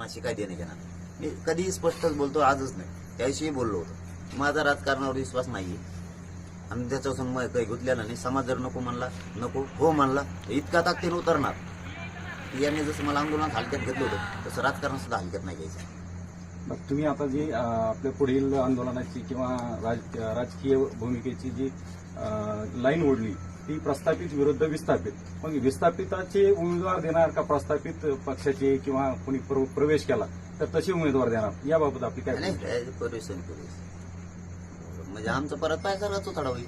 राजकारणाशी काय देणे घेणार मी कधीही स्पष्टच बोलतो आजच नाही. त्याविषयी बोललो होतो. माझा राजकारणावर विश्वास नाही आणि त्याच्यापासून मग काही गुंतलेला नाही. समाज जर नको म्हणला नको हो म्हणला तर इतका ताकदीने उतरणार. की याने जसं मला आंदोलनात हलक्यात घेतलं होतं तसं राजकारण सुद्धा हलक्यात नाही घ्यायचं. मग तुम्ही आता जी आपल्या पुढील आंदोलनाची किंवा राज- राजकीय भूमिकेची जी लाईन ओढली ती प्रस्थापित विरुद्ध विस्थापित. मग विस्थापिताचे उमेदवार देणार का प्रस्थापित पक्षाचे किंवा कोणी प्र- प्रवेश केला तर तसे उमेदवार देणार. याबाबत आपली काय? काय म्हणजे आमचं परत पायसारखाच उताडा होईल.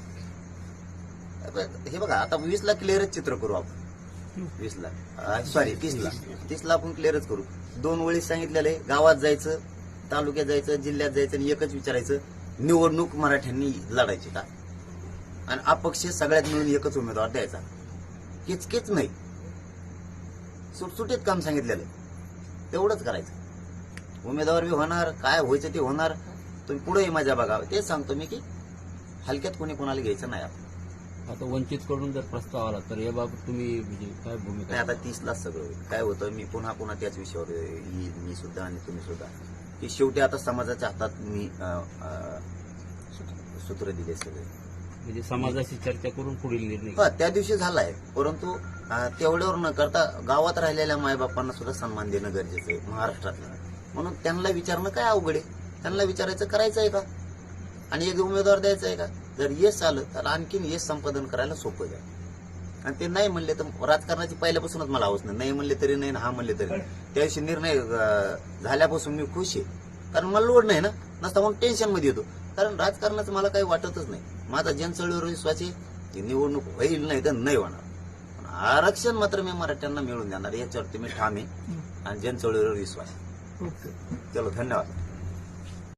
हे बघा आता वीस ला क्लिअरच चित्र करू आपण. वीस ला सॉरी तीस ला तीस ला आपण क्लिअरच करू. दोन वेळी सांगितलेले गावात जायचं तालुक्यात जायचं जिल्ह्यात जायचं आणि एकच विचारायचं निवडणूक मराठ्यांनी लढायची का? आणि अपक्ष सगळ्यात मिळून एकच उमेदवार द्यायचा. किचकिच नाही. सुटसुटीत काम सांगितलेलं तेवढंच करायचं. उमेदवार बी होणार काय व्हायचं ते होणार. तुम्ही पुढे माझ्या बघा तेच सांगतो मी की हलक्यात कोणी कोणाला घ्यायचं नाही आपण आता वंचित कडून जर प्रस्ताव आला तर याबाबत तुम्ही म्हणजे काय भूमिका? आता तीसलाच सगळं होईल. काय होतं मी पुन्हा पुन्हा त्याच विषयावर येईल मी सुद्धा आणि तुम्ही सुद्धा. की शेवटी आता समाजाच्या हातात मी सूत्र दिले सगळे. म्हणजे समाजाशी चर्चा करून पुढील निर्णय हा, त्या दिवशी झालाय. परंतु अं, तेवढ्यावर न करता गावात राहिलेल्या मायबापांना सुद्धा सन्मान देणं गरजेचं आहे महाराष्ट्रातल्या म्हणून त्यांना विचारणं काय अवघड आहे? त्यांना विचारायचं करायचं आहे का? आणि एक उमेदवार द्यायचा आहे का? जर येस आलं तर आणखीन येस संपादन करायला सोपं जाईल. आणि ते नाही म्हणले तर राजकारणाची पहिल्यापासूनच मला आवश्यक नाही. नाही म्हणले तरी नाही आणि हा म्हणले तरी नाही. दिवशी निर्णय अं, झाल्यापासून मी खुश आहे. कारण मला लोड नाही ना. नसता म्हणून टेन्शनमध्ये येतो. कारण राजकारणाचं मला काही वाटतच नाही. माझा जनचळीवर विश्वास आहे की निवडणूक होईल नाही तर नाही होणार. पण आरक्षण मात्र मी मराठ्यांना मिळून देणार याच्यावरती मी ठाम आहे. आणि जनचळीवर विश्वास आहे. चलो धन्यवाद.